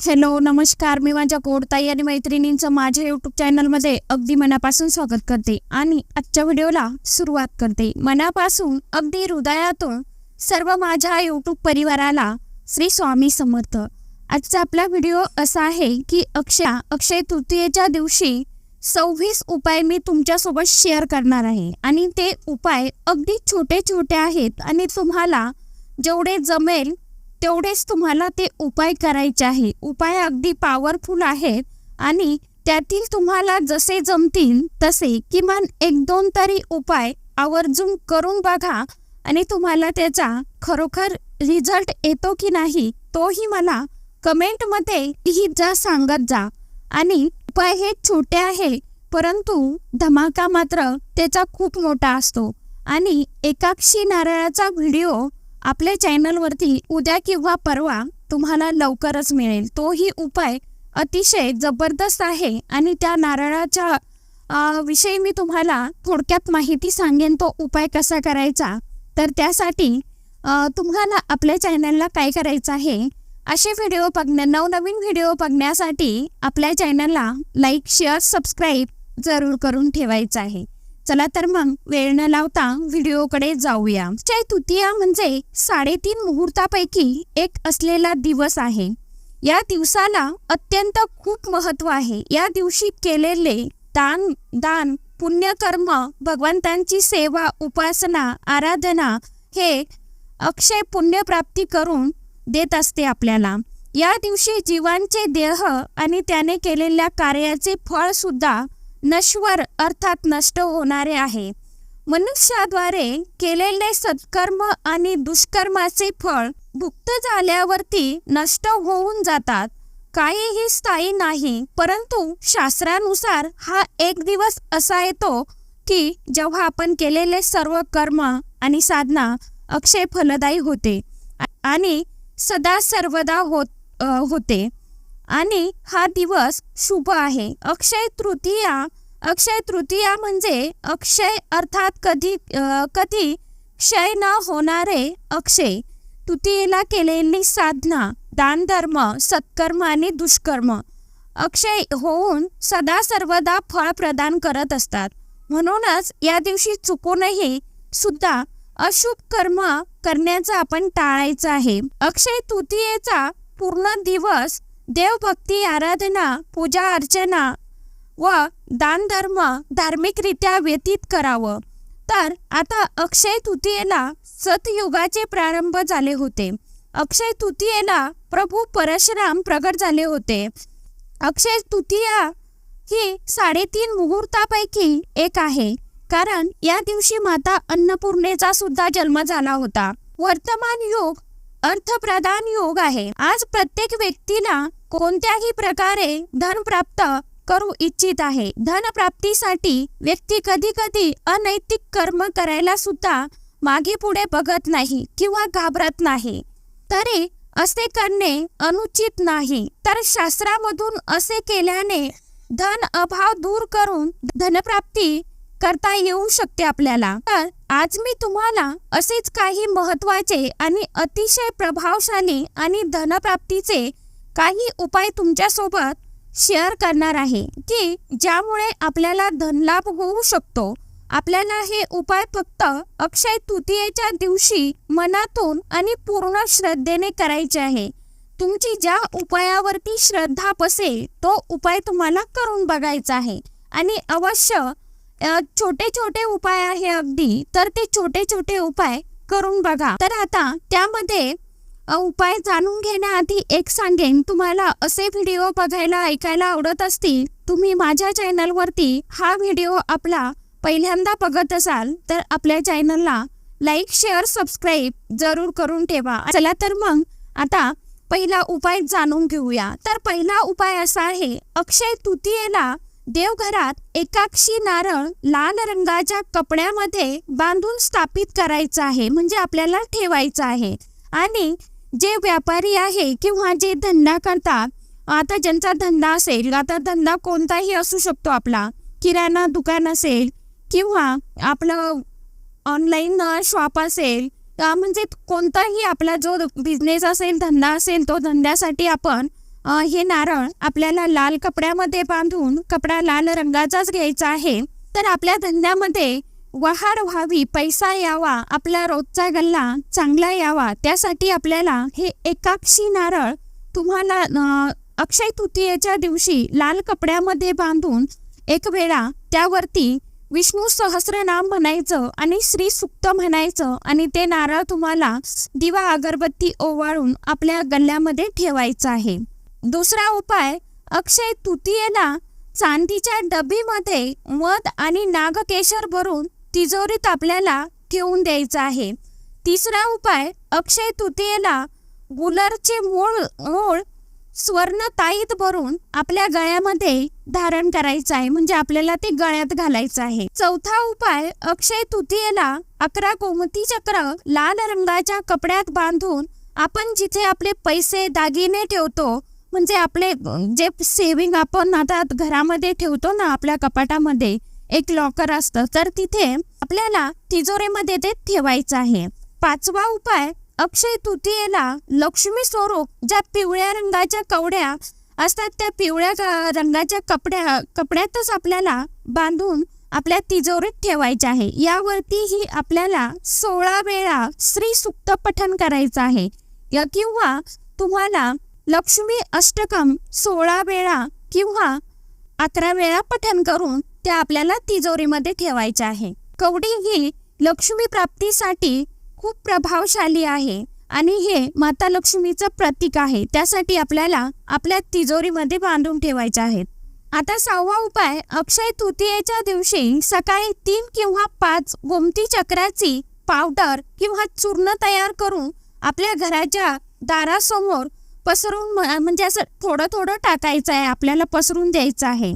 Hello नमस्कार. मी माझ्या कोडताई आणि मैत्रिणींचं माझ्या यूट्यूब चॅनलमध्ये अगदी मनापासून स्वागत करते आणि आजच्या व्हिडिओला सुरुवात करते. मनापासून अगदी हृदयातून सर्व माझ्या यूट्यूब परिवाराला श्री स्वामी समर्थ. आजचा आपला व्हिडिओ असा आहे की अक्षया अक्षय तृतीयेच्या दिवशी सव्वीस उपाय मी तुमच्यासोबत शेअर करणार आहे आणि ते उपाय अगदी छोटे छोटे आहेत आणि तुम्हाला जेवढे जमेल तेवढेच तुम्हाला ते उपाय करायचे आहे. उपाय अगदी पॉवरफुल आहेत आणि त्यातील तुम्हाला जसे जमतील तसे किमान एक दोन तरी उपाय आवर्जून करून बघा आणि तुम्हाला त्याचा खरोखर रिझल्ट येतो की नाही तोही मला कमेंटमध्ये लिहित जा सांगत जा. आणि उपाय हे छोटे आहे परंतु धमाका मात्र त्याचा खूप मोठा असतो. आणि एकाक्षी नारळाचा व्हिडिओ आपल्या चॅनलवरती उद्या किंवा परवा तुम्हाला लवकरच मिळेल. तोही उपाय अतिशय जबरदस्त आहे आणि त्या नारळाच्या विषयी मी तुम्हाला थोडक्यात माहिती सांगेन तो उपाय कसा करायचा. तर त्यासाठी तुम्हाला आपल्या चॅनलला काय करायचं आहे असे व्हिडिओ बघण्या नवनवीन व्हिडिओ बघण्यासाठी आपल्या चॅनलला लाईक शेअर सबस्क्राईब जरूर करून ठेवायचं आहे. चला तर मग वेळ न लावता व्हिडिओकडे जाऊया. चैतुतीया म्हणजे साडेतीन मुहूर्तापैकी एक असलेला दिवस आहे. या दिवसाला अत्यंत खूप महत्त्व आहे. या दिवशी केलेले दान दान पुण्यकर्म भगवंतांची सेवा उपासना आराधना हे अक्षय पुण्यप्राप्ती करून देत असते आपल्याला. या दिवशी जीवांचे देह आणि त्याने केलेल्या कार्याचे फळ सुद्धा नश्वर अर्थात नष्ट होणारे आहे. मनुष्याद्वारे केलेले सत्कर्म आणि दुष्कर्माचे फळ भुक्त झाल्यावरती नष्ट होऊन जातात. काहीही स्थायी नाही परंतु शास्त्रानुसार हा एक दिवस असा येतो की जेव्हा आपण केलेले सर्व कर्म आणि साधना अक्षय फलदायी होते आणि सदा सर्वदा होत होते. आणि हा दिवस शुभ आहे. अक्षय तृतीया अक्षय तृतीया म्हणजे अक्षय अर्थात कधी कधी क्षय न होणारे अक्षय. तृतीयेला केलेली साधना दानधर्म सत्कर्म आणि दुष्कर्म. अक्षय होऊन सदा सर्वदा फळ प्रदान करत असतात. म्हणूनच या दिवशी चुकूनही सुद्धा अशुभ कर्म करण्याचं आपण टाळायचं आहे. अक्षय तृतीयेचा पूर्ण दिवस देवभक्ती आराधना पूजा अर्चना व दानधर्म धार्मिकरित्या व्यतीत करावं. तर आता अक्षय तृतीयेला सतयुगाचे प्रारंभ झाले होते. अक्षय तृतीयेला प्रभू परशुराम प्रगट झाले होते. अक्षय तृतीया ही साडेतीन मुहूर्तापैकी एक आहे. कारण या दिवशी माता अन्नपूर्णेचा सुद्धा जन्म झाला होता. वर्तमान युग अर्थप्रधान योग आहे. आज प्रत्येक व्यक्तीला कोणत्याही प्रकारे धन प्राप्त करू इच्छित आहे. धन प्राप्तीसाठी व्यक्ती कधी कधी अनैतिक कर्म करायला सुद्धा मागे पुढे बघत नाही किंवा घाबरत नाही. तरी असे करणे अनुचित नाही. तर शास्त्रामधून असे केल्याने धन अभाव दूर करून धनप्राप्ती करता येऊ शकते आपल्याला. तर आज मी तुम्हाला असेच काही महत्त्वाचे आणि अतिशय प्रभावशाली आणि धनप्राप्तीचे काही उपाय तुमच्यासोबत शेअर करणार आहे की ज्यामुळे आपल्याला धनलाभ होऊ शकतो. आपल्याला हे उपाय फक्त अक्षय तृतीयेच्या दिवशी मनातून आणि पूर्ण श्रद्धेने करायचे आहे. तुमची ज्या उपायावरती श्रद्धा बसेल तो उपाय तुम्हाला करून बघायचा आहे. आणि अवश्य छोटे छोटे उपाय आहे अगदी तर ते छोटे छोटे उपाय करून बघा. तर आता त्यामध्ये उपाय जाणून घेण्याआधी एक सांगेन. तुम्हाला असे व्हिडिओ बघायला ऐकायला आवडत असतील तुम्ही माझ्या चॅनलवरती हा व्हिडिओ आपला पहिल्यांदा बघत असाल तर आपल्या चॅनलला लाईक शेअर सबस्क्राईब जरूर करून ठेवा. चला तर मग आता पहिला उपाय जाणून घेऊया. तर पहिला उपाय असा आहे अक्षय तृतीयेला देवघरात एकाक्षी नारळ लाल रंगाच्या कपड्यामध्ये बांधून स्थापित करायचं आहे. म्हणजे आपल्याला ठेवायचं आहे. आणि जे व्यापारी आहे किंवा जे धंदा करतात आता ज्यांचा धंदा असेल आता धंदा कोणताही असू शकतो आपला. किराणा दुकान असेल किंवा आपलं ऑनलाईन शॉप असेल म्हणजे कोणताही आपला जो बिझनेस असेल धंदा असेल तो धंद्यासाठी आपण हे नारळ आपल्याला लाल कपड्यामध्ये बांधून कपडा लाल रंगाचाच घ्यायचा आहे. तर आपल्या धंद्यामध्ये वहार व्हावी पैसा यावा आपला रोजचा गल्ला चांगला यावा त्यासाठी आपल्याला हे एकाक्षी नारळ तुम्हाला अक्षय तृतीयेच्या दिवशी लाल कपड्यामध्ये बांधून एक वेळा त्यावरती विष्णू सहस्रनाम म्हणायचं आणि श्री सुक्त म्हणायचं आणि ते नारळ तुम्हाला दिवा अगरबत्ती ओवाळून आपल्या गल्ल्यामध्ये ठेवायचं आहे. दुसरा उपाय अक्षय तृतीयेला चांदीच्या डबीमध्ये मध आणि नागकेशर भरून तिजोरीत आपल्याला ठेवून द्यायचं आहे. तिसरा उपाय अक्षय तृतीयेला गुलरचे मूळ मूळ स्वर्ण ताईत भरून आपल्या गळ्यामध्ये धारण करायचं आहे. म्हणजे आपल्याला ते गळ्यात घालायचं आहे. चौथा उपाय अक्षय तृतीयेला अकरा गोमती चक्र लाल रंगाच्या कपड्यात बांधून आपण जिथे आपले पैसे दागिने ठेवतो म्हणजे आपले जे सेविंग आपण आता घरामध्ये ठेवतो ना आपल्या कपाटामध्ये एक लॉकर असतं. तर तिथे आपल्याला तिजोरीमध्ये ते ठेवायचं आहे. पाचवा उपाय अक्षय तृतीयेला लक्ष्मी स्वरूप ज्या पिवळ्या रंगाच्या कवड्या असतात त्या पिवळ्या रंगाच्या कपड्या कपड्यातच आपल्याला बांधून आपल्या तिजोरीत ठेवायचे आहे. यावरतीही आपल्याला सोळा वेळा श्री सुक्त पठन करायचं आहे. या किंवा तुम्हाला लक्ष्मी अष्टकम सोळा वेळा किंवा अकरा वेळा पठन करून त्या आपल्याला तिजोरीमध्ये ठेवायच्या आहे. कवडी ही लक्ष्मी प्राप्तीसाठी खूप प्रभावशाली आहे आणि हे माता लक्ष्मीचं प्रतीक आहे. त्यासाठी आपल्याला आपल्या तिजोरीमध्ये बांधून ठेवायचे आहेत. आता सहावा उपाय अक्षय तृतीयेच्या दिवशी सकाळी तीन किंवा पाच गोमती चक्राची पावडर किंवा चूर्ण तयार करून आपल्या घराच्या दारासमोर पसरून म्हणजे असं थोडं थोडं टाकायचं आहे. आपल्याला पसरून द्यायचं आहे.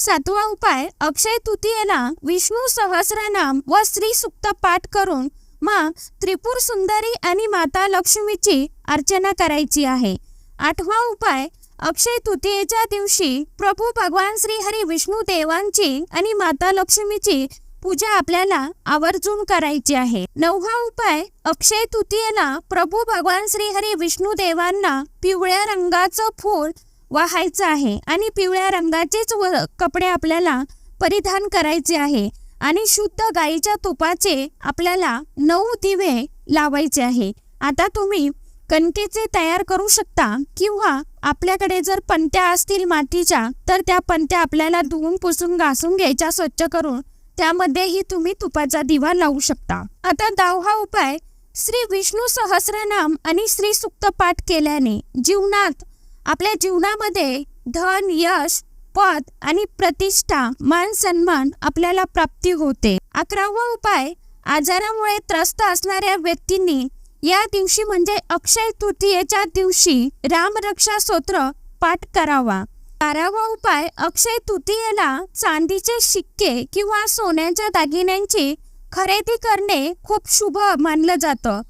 सातवा उपाय अक्षय तृतीयेला विष्णू सहस्रनाम व श्री सुक्त पाठ करून मा त्रिपुर सुंदरी आणि माता लक्ष्मीची अर्चना करायची आहे. आठवा उपाय अक्षय तृतीयेच्या दिवशी प्रभू भगवान श्री हरी विष्णू देवांची आणि माता लक्ष्मीची पूजा आपल्याला आवर्जून करायची आहे. नववा उपाय अक्षय तृतीयेला प्रभू भगवान श्री हरी विष्णू देवांना पिवळ्या रंगाचं फूल वाहायचं आहे आणि पिवळ्या रंगाचेच व- कपडे आपल्याला परिधान करायचे आहे आणि शुद्ध गाईच्या तुपाचे आपल्याला नऊ दिवे लावायचे आहे. आता तुम्ही कणकेचे तयार करू शकता किंवा आपल्याकडे जर पंत्या असतील मातीच्या तर त्या पंत्या आपल्याला धुवून पुसून घासून घ्यायच्या स्वच्छ करून त्यामध्येही तुम्ही तुपाचा दिवा लावू शकता. आता दहावा उपाय श्री विष्णू सहस्रनाम आणि श्री सुक्त पाठ केल्याने जीवनात आपल्या जीवनामध्ये धन यश पद आणि प्रतिष्ठा मान सन्मान आपल्याला प्राप्ती होते. अकरावा उपाय आजारामुळे त्रस्त असणाऱ्या व्यक्तींनी या दिवशी म्हणजे अक्षय तृतीयेच्या दिवशी रामरक्षा स्तोत्र पाठ करावा. बारावा उपाय अक्षय तृतीयेला चांदीचे शिक्के किंवा सोन्याच्या दागिन्यांची खरेदी करणे खूप शुभ मानलं जातं.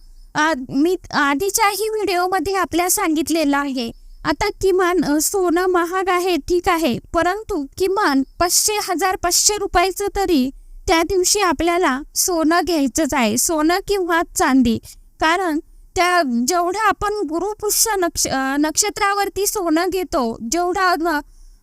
मी आधीच्याही व्हिडिओमध्ये आपल्या सांगितलेलं आहे. आता किमान सोनं महाग आहे ठीक आहे. परंतु किमान पाचशे हजार पाचशे रुपयाचं तरी त्या दिवशी आपल्याला सोनं घ्यायचंच आहे. सोनं किंवा चांदी. कारण त्या जेवढं आपण गुरुपुष्य नक्ष नक्षत्रावरती सोनं घेतो जेवढा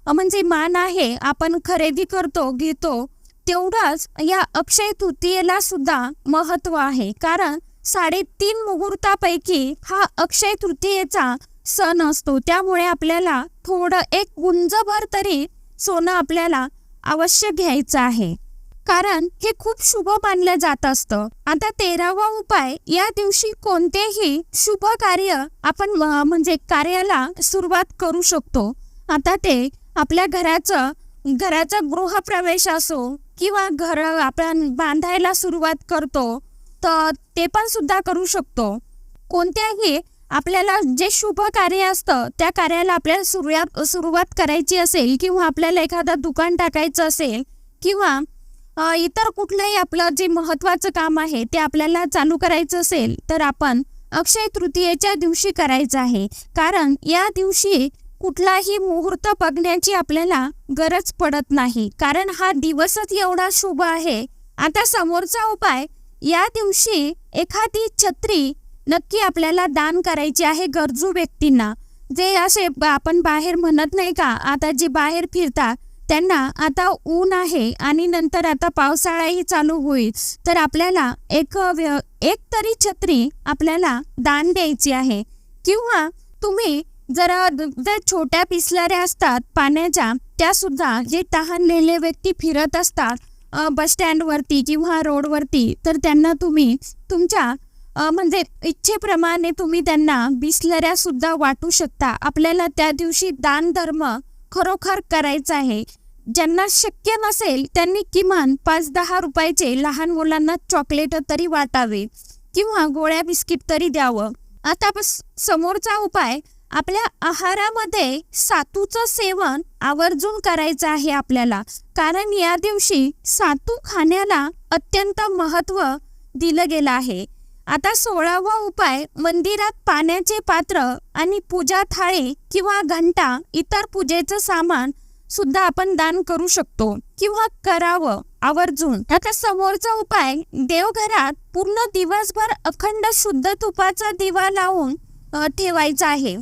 म्हणजे मान आहे आपण खरेदी करतो घेतो तेवढंच या अक्षय तृतीयेला सुद्धा महत्त्व आहे. कारण साडेतीन मुहूर्तापैकी हा अक्षय तृतीयेचा सण असतो. त्यामुळे आपल्याला थोडं एक गुंजभर तरी सोनं आपल्याला अवश्य घ्यायचं आहे. कारण हे खूप शुभ मानलं जात असतं. आता तेरावा उपाय या दिवशी कोणतेही शुभ कार्य आपण म्हणजे कार्याला सुरुवात करू शकतो. आता ते आपल्या घराचं घराचा गृहप्रवेश असो किंवा घर आपण बांधायला सुरुवात करतो तर ते पण सुद्धा करू शकतो. कोणत्याही आपल्याला जे शुभ कार्य असतं त्या कार्याला आपल्याला सुरुवात सुरुवात करायची असेल किंवा आपल्याला एखादं दुकान टाकायचं असेल किंवा इतर कुठलंही आपलं जे महत्त्वाचं काम आहे ते आपल्याला चालू करायचं असेल तर आपण अक्षय तृतीयेच्या दिवशी करायचं आहे. कारण या दिवशी कुठलाही मुहूर्त बघण्याची आपल्याला गरज पडत नाही. कारण हा दिवसच एवढा शुभ आहे. आता समोरचा उपाय या दिवशी एखादी छत्री नक्की आपल्याला दान करायची आहे गरजू व्यक्तींना. जे असे आपण बाहेर म्हणत नाही का आता जे बाहेर फिरता त्यांना आता ऊन आहे आणि नंतर आता पावसाळाही चालू होईल. तर आपल्याला एक व्य- एक तरी छत्री आपल्याला दान द्यायची आहे. किंवा तुम्ही जरा जर छोट्या पिसलाऱ्या असतात पाण्याच्या त्या सुद्धा जे तहानलेले व्यक्ती फिरत असतात बस स्टँडवरती किंवा रोडवरती तर त्यांना तुम्ही तुमच्या म्हणजे इच्छेप्रमाणे तुम्ही त्यांना बिसलऱ्या सुद्धा वाटू शकता. आपल्याला त्या दिवशी दान धर्म खरोखर करायचा आहे. ज्यांना शक्य नसेल त्यांनी किमान पाच दहा रुपयाचे लहान मुलांना चॉकलेट तरी वाटावे किंवा गोळ्या बिस्किट तरी द्यावं. आता समोरचा उपाय आपल्या आहारामध्ये सातूचं सेवन आवर्जून करायचं आहे आपल्याला. कारण या दिवशी सातू खाण्याला अत्यंत महत्त्व दिलं गेलं आहे. आता सोळावा उपाय मंदिरात पाण्याचे पात्र आणि पूजा थाळी किंवा घंटा इतर पूजेचं सामान सुद्धा आपण दान करू शकतो किंवा करावं आवर्जून. आता समोरचा उपाय देवघरात पूर्ण दिवसभर अखंड शुद्ध तुपाचा दिवा लावून ठेवायचा आहे.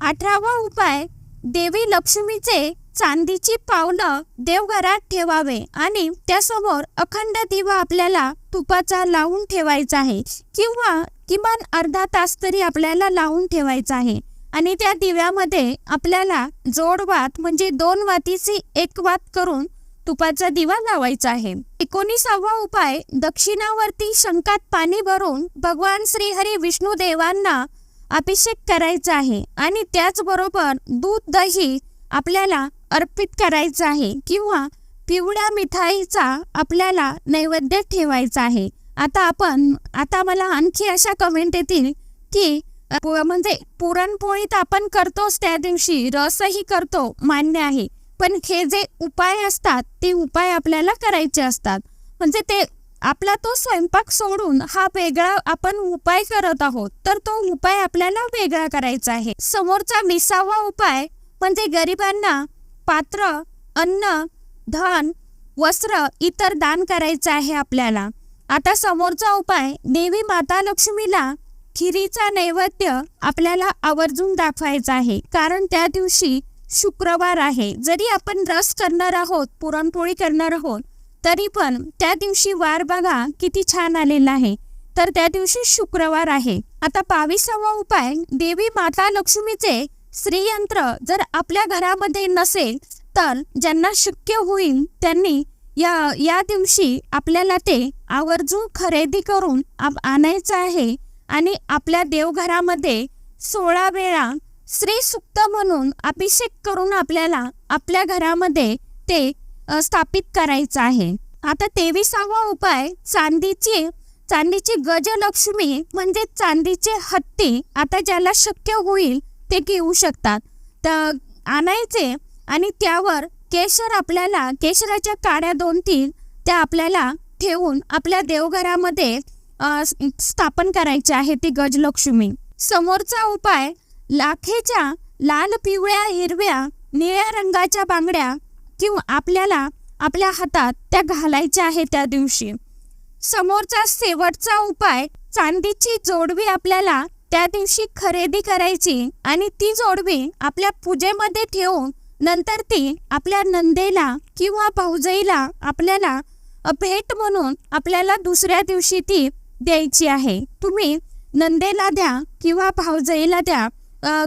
अठरावा उपाय देवी लक्ष्मीचे चांदीची पावलं देवघरात ठेवावे आणि त्यासमोर अखंड दिवा आपल्याला तुपाचा लावून ठेवायचा आहे किंवा किमान अर्धा तास तरी आपल्याला लावून ठेवायचा आहे. आणि त्या दिव्यामध्ये आपल्याला जोडवात म्हणजे दोन वातीची एक वात करून तुपाचा दिवा लावायचा आहे. एकोणीसावा उपाय दक्षिणावरती शंकात पाणी भरून भगवान श्रीहरी विष्णू देवांना अभिषेक करायचा आहे. आणि त्याचबरोबर दूध दही आपल्याला अर्पित करायचं आहे किंवा पिवळ्या मिठाईचा आपल्याला नैवेद्य ठेवायचा आहे. आता आपण आता मला आणखी अशा कमेंट येतील की म्हणजे पुरणपोळी तर आपण करतोच त्या दिवशी रसही करतो मान्य आहे. पण हे जे उपाय असतात ते उपाय आपल्याला करायचे असतात. म्हणजे ते आपला तो स्वयंपाक सोडून हा वेगळा आपण उपाय करत आहोत तर तो उपाय आपल्याला वेगळा करायचा आहे. समोरचा विसावा उपाय म्हणजे गरिबांना पात्र अन्न धन वस्त्र इतर दान करायचं आहे आपल्याला. आता समोरचा उपाय देवी माता लक्ष्मीला खिरीचा नैवेद्य आपल्याला आवर्जून दाखवायचा आहे. कारण त्या दिवशी शुक्रवार आहे. जरी आपण रस करणार आहोत पुरणपोळी करणार आहोत तरी पण त्या दिवशी वार बघा किती छान आलेला आहे. तर त्या दिवशी शुक्रवार आहे. आता बावीसावा उपाय देवी माता लक्ष्मीचे श्रीयंत्र जर आपल्या घरामध्ये नसेल तर ज्यांना शक्य होईल त्यांनी या या दिवशी आपल्याला ते आवर्जून खरेदी करून आप- आणायचं आहे. आणि आपल्या देवघरामध्ये सोळा वेळा श्री सुक्त म्हणून अभिषेक करून आपल्याला आपल्या घरामध्ये ते स्थापित करायचं आहे. आता तेविसावा उपाय चांदीची चांदीची गजलक्ष्मी म्हणजे चांदीचे हत्ती आता ज्याला शक्य होईल ते घेऊ शकतात. तर आणायचे आणि त्यावर केशर आपल्याला केशराच्या काड्या दोन तीन त्या आपल्याला ठेवून आपल्या देवघरामध्ये स्थापन करायचे आहे ती गजलक्ष्मी. समोरचा उपाय लाखेच्या लाल पिवळ्या हिरव्या निळ्या रंगाच्या बांगड्या किंवा आपल्याला आपल्या हातात त्या घालायच्या आहे त्या दिवशी. समोरचा शेवटचा उपाय चांदीची जोडवी आपल्याला त्या दिवशी खरेदी करायची आणि ती जोडवी आपल्या पूजेमध्ये ठेवून नंतर ती आपल्या नंदेला किंवा भाऊजाईला आपल्याला भेट म्हणून आपल्याला दुसऱ्या दिवशी ती द्यायची आहे. तुम्ही नंदेला द्या किंवा भाऊजाईला द्या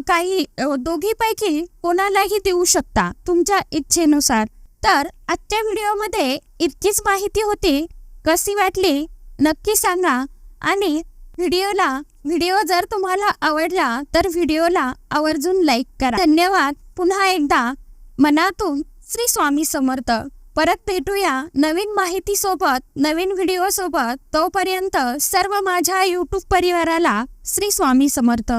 काही दोघीपैकी कोणालाही देऊ शकता तुमच्या इच्छेनुसार. तर आजच्या व्हिडिओमध्ये इतकीच माहिती होती. कशी वाटली? नक्की सांगा आणि व्हिडिओला व्हिडिओ जर तुम्हाला आवडला तर व्हिडिओला आवर्जून लाईक करा. धन्यवाद. पुन्हा एकदा मनातून श्री स्वामी समर्थ. परत भेटूया नवीन माहितीसोबत नवीन व्हिडिओसोबत. तोपर्यंत सर्व माझ्या यूट्यूब परिवाराला श्री स्वामी समर्थ.